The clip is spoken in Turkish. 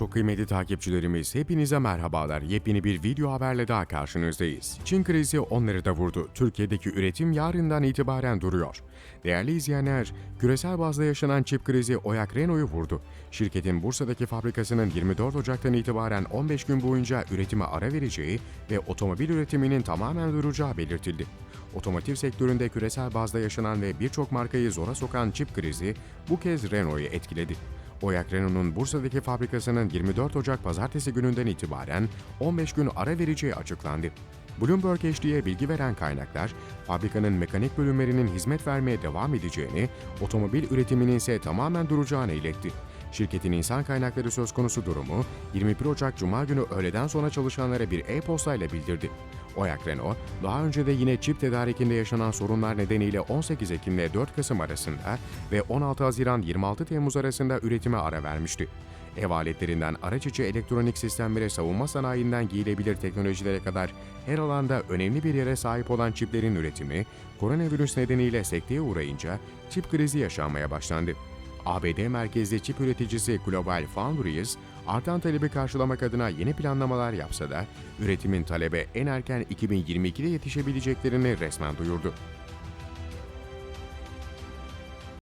Çok kıymetli takipçilerimiz hepinize merhabalar. Yepyeni bir video haberle daha karşınızdayız. Çin krizi onları da vurdu. Türkiye'deki üretim yarından itibaren duruyor. Değerli izleyenler, küresel bazda yaşanan çip krizi Oyak Renault'u vurdu. Şirketin Bursa'daki fabrikasının 24 Ocak'tan itibaren 15 gün boyunca üretime ara vereceği ve otomobil üretiminin tamamen duracağı belirtildi. Otomotiv sektöründe küresel bazda yaşanan ve birçok markayı zora sokan çip krizi bu kez Renault'u etkiledi. Oyak Renault'un Bursa'daki fabrikasının 24 Ocak pazartesi gününden itibaren 15 gün ara vereceği açıklandı. Bloomberg HD'ye bilgi veren kaynaklar, fabrikanın mekanik bölümlerinin hizmet vermeye devam edeceğini, otomobil üretiminin ise tamamen duracağını iletti. Şirketin insan kaynakları söz konusu durumu 21 Ocak Cuma günü öğleden sonra çalışanlara bir e-postayla bildirdi. Oyak Renault, daha önce de yine çip tedarikinde yaşanan sorunlar nedeniyle 18 Ekim ile 4 Kasım arasında ve 16 Haziran 26 Temmuz arasında üretime ara vermişti. Ev aletlerinden araç içi elektronik sistemlere savunma sanayinden giyilebilir teknolojilere kadar her alanda önemli bir yere sahip olan çiplerin üretimi, koronavirüs nedeniyle sekteye uğrayınca çip krizi yaşanmaya başlandı. ABD merkezli çip üreticisi Global Foundries, artan talebi karşılamak adına yeni planlamalar yapsa da üretimin talebe en erken 2022'de yetişebileceklerini resmen duyurdu.